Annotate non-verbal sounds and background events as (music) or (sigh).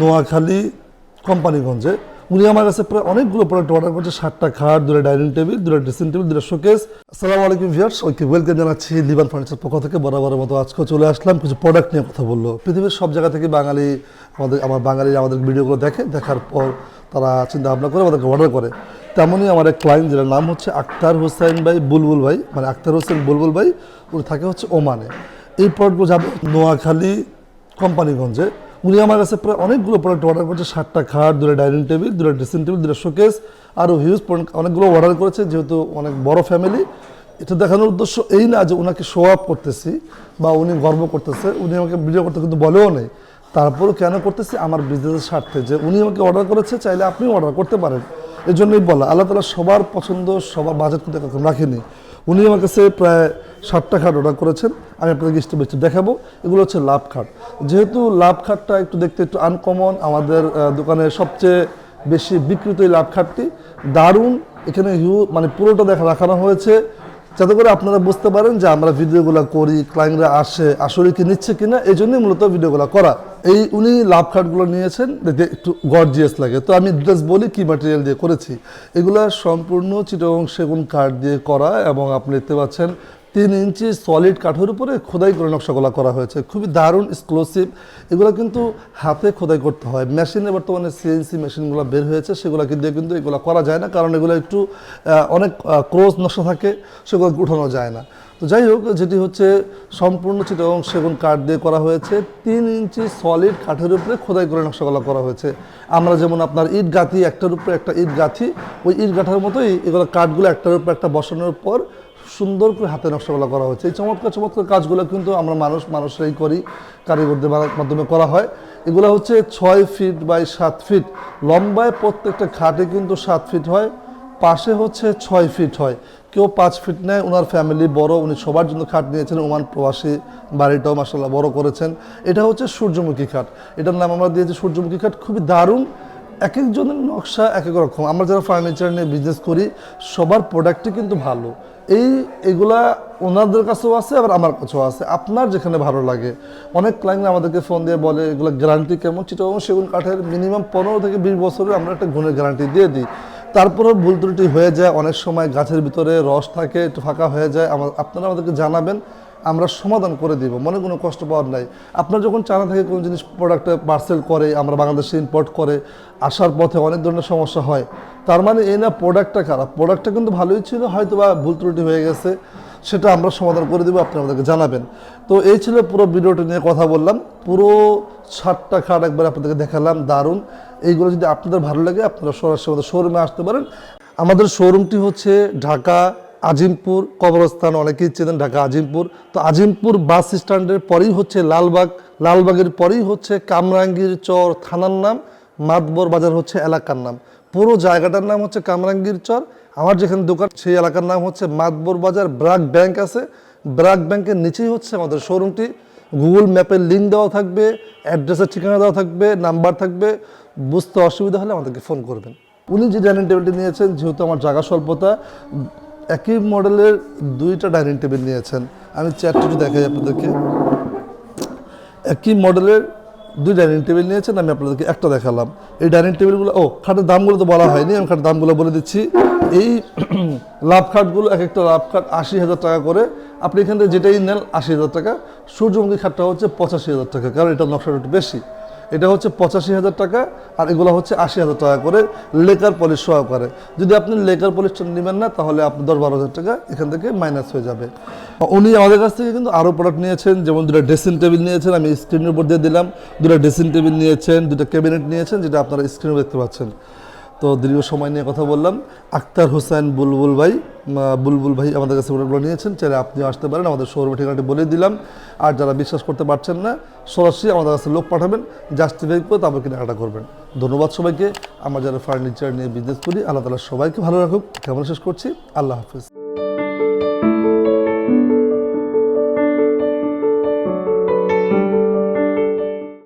নোয়াখালী কোম্পানিগঞ্জে। উনি আমার কাছে প্রায় অনেকগুলো প্রোডাক্ট অর্ডার করছে, সাতটা খাট, দুটো ডাইনিং টেবিল দুটো ড্রেসিং টেবিল দুটো শোকেস আসসালামু আলাইকুম ভিউয়ার্স ওকে ওয়েলকাম জানাচ্ছি লিবান ফার্নিচার পক্ষ থেকে। বরাবরের মতো আজকে চলে আসলাম। কিছু প্রোডাক্ট নিয়ে কথা বলল। পৃথিবীর সব জায়গা থেকে বাঙালি আমাদের, আমার বাঙালি আমাদের ভিডিওগুলো দেখে, দেখার পর তারা চিন্তা ভাবনা করে আমাদেরকে অর্ডার করে। তেমনই আমার এক ক্লায়েন্ট যেটার নাম হচ্ছে আক্তার হোসেন ভাই বুলবুল ভাই মানে আক্তার হোসেন বুলবুল ভাই উনি থাকে হচ্ছে ওমানে। এই প্রোডাক্টগুলো যাবে নোয়াখালী কোম্পানিগঞ্জে। উনি আমার কাছে প্রায় অনেকগুলো প্রোডাক্ট অর্ডার করেছে, সাতটা খাট, দুটো ডাইনিং টেবিল দুটো ড্রেসিং টেবিল দুটো শোকেস আরও হিউজ অনেকগুলো অর্ডার করেছে, যেহেতু অনেক বড় ফ্যামিলি এটা দেখানোর উদ্দেশ্য এই না যে ওনাকে শো আপ করতেছি বা উনি গর্ব করতেছে, উনি আমাকে ভিডিও করতে কিন্তু বলেও নেই। তারপরও কেন করতেছি? আমার বিজনেসের স্বার্থে। যে উনি আমাকে অর্ডার করেছে, চাইলে আপনিও অর্ডার করতে পারেন। এই জন্যই বলা, আল্লাহ তালা সবার পছন্দ, সবার বাজেট কিন্তু এরকম রাখেনি। উনি আমার কাছে প্রায় ষাটটা খাট অর্ডার করেছেন। আমি আপনাদেরকে স্টেপ স্টেপ দেখাবো। এগুলো হচ্ছে লাভ খাট। যেহেতু লাভ খাটটা একটু দেখতে একটু আনকমন আমাদের দোকানে সবচেয়ে বেশি বিক্রিত এই লাভ খাটটি, দারুণ। এখানে হিউ মানে পুরোটা দেখা রাখানো হয়েছে। যাতে করে আপনারা বুঝতে পারেন যে আমরা ভিডিওগুলো করি ক্লায়েন্টরা আসে, আসলে কি নিচ্ছে কিনা, এই জন্যই মূলত ভিডিওগুলো করা। এই উনি লাভ খাটগুলো নিয়েছেন একটু গর্জিয়াস লাগে। তো আমি ডিটেলস বলি কি ম্যাটেরিয়াল দিয়ে করেছি। এগুলো সম্পূর্ণ চিটং সেগুন কাঠ দিয়ে করা এবং আপনি দেখতে পাচ্ছেন তিন ইঞ্চি সলিড কাঠের উপরে খোদাই করে নকশাগুলো করা হয়েছে। খুবই দারুণ এক্সক্লুসিভ এগুলো কিন্তু হাতে খোদাই করতে হয়। মেশিনে বর্তমানে সিএনসি মেশিনগুলো বের হয়েছে, সেগুলো দিয়ে কিন্তু এগুলো করা যায় না, কারণ এগুলো একটু অনেক ক্রোজ নকশা থাকে, সেগুলো উঠানো যায় না। তো যাই হোক, যেটি হচ্ছে সম্পূর্ণ চিটং সেগুন কাঠ দিয়ে করা হয়েছে। তিন ইঞ্চি সলিড কাঠের উপরে খোদাই করে নকশাগুলো করা হয়েছে। আমরা যেমন আপনার ইট গাঁথি একটার উপরে একটা ইট গাঁথি ওই ইট গাঁথার মতোই এগুলো কাঠগুলো একটার উপরে একটা বসানোর পর সুন্দর করে হাতে নকশাগুলো করা হয়েছে। এই চমৎকার চমৎকার কাজগুলো কিন্তু আমরা মানুষ, মানুষরাই করি, কারিগরদের মাধ্যমে করা হয়। এগুলো হচ্ছে ছয় ফিট বাই সাত ফিট। লম্বায় প্রত্যেকটা খাটে কিন্তু সাত ফিট হয়, পাশে হচ্ছে ছয় ফিট হয়। কেউ পাঁচ ফিট নেয় ওনার ফ্যামিলি বড়, উনি সবার জন্য খাট নিয়েছেন, ওমান প্রবাসী বাড়িটাও মাসাল্লাহ বড় করেছেন। এটা হচ্ছে সূর্যমুখী খাট। এটার নাম আমরা দিয়েছি সূর্যমুখী খাট। খুবই দারুণ এক একজনের নকশা এক এক রকম। আমরা যারা ফার্নিচার নিয়ে বিজনেস করি, সবার প্রোডাক্টই কিন্তু ভালো। এই, এগুলা ওনাদের কাছেও আছে, আবার আমার কাছেও আছে। আপনার যেখানে ভালো লাগে। অনেক ক্লায়েন্ট আমাদেরকে ফোন দিয়ে বলে, এগুলো গ্যারান্টি কেমন? চিটাং সেগুন কাঠের মিনিমাম পনেরো থেকে বিশ বছরের আমরা একটা গুণের গ্যারান্টি দিয়ে দিই। তারপরেও ভুল ত্রুটি হয়ে যায়, অনেক সময় গাছের ভিতরে রস থাকে, একটু ফাঁকা হয়ে যায়। আমার আপনারা আমাদেরকে জানাবেন। আমরা সমাধান করে দিব, মনে কোনো কষ্ট পাওয়ার নাই। আপনার যখন চানা থেকে কোনো জিনিস প্রোডাক্ট পার্সেল করে, আমরা বাংলাদেশে ইম্পোর্ট করে, আসার পথে অনেক ধরনের সমস্যা হয়। তার মানে এই না প্রোডাক্টটা খারাপ। প্রোডাক্টটা কিন্তু ভালোই ছিল হয়তো বা ভুল ত্রুটি হয়ে গেছে, সেটা আমরা সমাধান করে দেবো, আপনি আমাদেরকে জানাবেন। তো এই ছিল পুরো ভিডিওটি নিয়ে কথা বললাম। পুরো সাতটা খাট একবার আপনাদেরকে দেখালাম, দারুণ। এইগুলো যদি আপনাদের ভালো লাগে, আপনারা সরাসরি আমাদের শোরুমে আসতে পারেন। আমাদের শোরুমটি হচ্ছে ঢাকা আজিমপুর কবরস্থান, অনেকেই চেনেন ঢাকা আজিমপুর। তো আজিমপুর বাস স্ট্যান্ডের পরেই হচ্ছে লালবাগ, লালবাগের পরেই হচ্ছে কামরাঙ্গীর চর থানার নাম, মাতবর বাজার হচ্ছে এলাকার নাম। পুরো জায়গাটার নাম হচ্ছে কামরাঙ্গীর চর। আমার যেখানে দোকান, সেই এলাকার নাম হচ্ছে মাতবর বাজার, ব্রাক ব্যাংক আছে। ব্রাক ব্যাংকের নিচেই হচ্ছে আমাদের শোরুমটি। গুগল ম্যাপের লিঙ্ক দেওয়া থাকবে, অ্যাড্রেসের ঠিকানা দেওয়া থাকবে, নাম্বার থাকবে। বুঝতে অসুবিধা হলে আমাদেরকে ফোন করবেন। উনি যে ডাইনিং টেবিলটি নিয়েছেন, যেহেতু আমার জায়গা স্বল্পতা একই মডেলের দুইটা ডাইনিং টেবিল নিয়েছেন। আমি চারটি একটু দেখাই আপনাদেরকে। একই মডেলের দুই ডাইনিং টেবিল নিয়েছেন, আমি আপনাদেরকে একটা দেখালাম। এই ডাইনিং টেবিলগুলো, ও, খাটের দামগুলো তো বলা হয়নি, আমি খাটের দামগুলো বলে দিচ্ছি। এই (clears throat) লাভ খাটগুলো এক একটা লাভ খাট আশি হাজার টাকা করে। আপনি এখান থেকে যেটাই নেন আশি হাজার টাকা। সূর্যমুখী খাটটা হচ্ছে পঁচাশি হাজার টাকা, কারণ এটার নকশাটা একটু বেশি। এটা হচ্ছে পঁচাশি হাজার টাকা আর এগুলো হচ্ছে আশি হাজার টাকা করে লেকার পলিশ সহকারে যদি আপনি লেকার পলিশটা নেবেন না, তাহলে আপনি দশ বারো হাজার টাকা এখান থেকে মাইনাস হয়ে যাবে। উনি আমাদের কাছ থেকে কিন্তু আরও প্রোডাক্ট নিয়েছেন, যেমন দুটো ড্রেসিং টেবিল নিয়েছেন, আমি স্ক্রিনের উপর দিয়ে দিলাম। দুটো ড্রেসিং টেবিল নিয়েছেন, দুটো ক্যাবিনেট নিয়েছেন, যেটা আপনারা স্ক্রিনে দেখতে পাচ্ছেন। তো দীর্ঘ সময় নিয়ে কথা বললাম। আক্তার হোসেন বুলবুল ভাই বুলবুল ভাই আমাদের কাছে প্রোডাক্টগুলো নিয়েছেন, চাইলে আপনিও আসতে পারেন। আমাদের শোরুম ঠিকানাটি বলে দিলাম। আর যারা বিশ্বাস করতে পারছেন না সরাসরি আমাদের কাছে লোক পাঠাবেন জাস্টিফাই করে তারপর কেনাকাটা করবেন। ধন্যবাদ সবাইকে। আমরা যারা ফার্নিচার নিয়ে বিজনেস করি, আল্লাহ তালা সবাইকে ভালো রাখুক। কেমন শেষ করছি। আল্লাহ হাফিজ।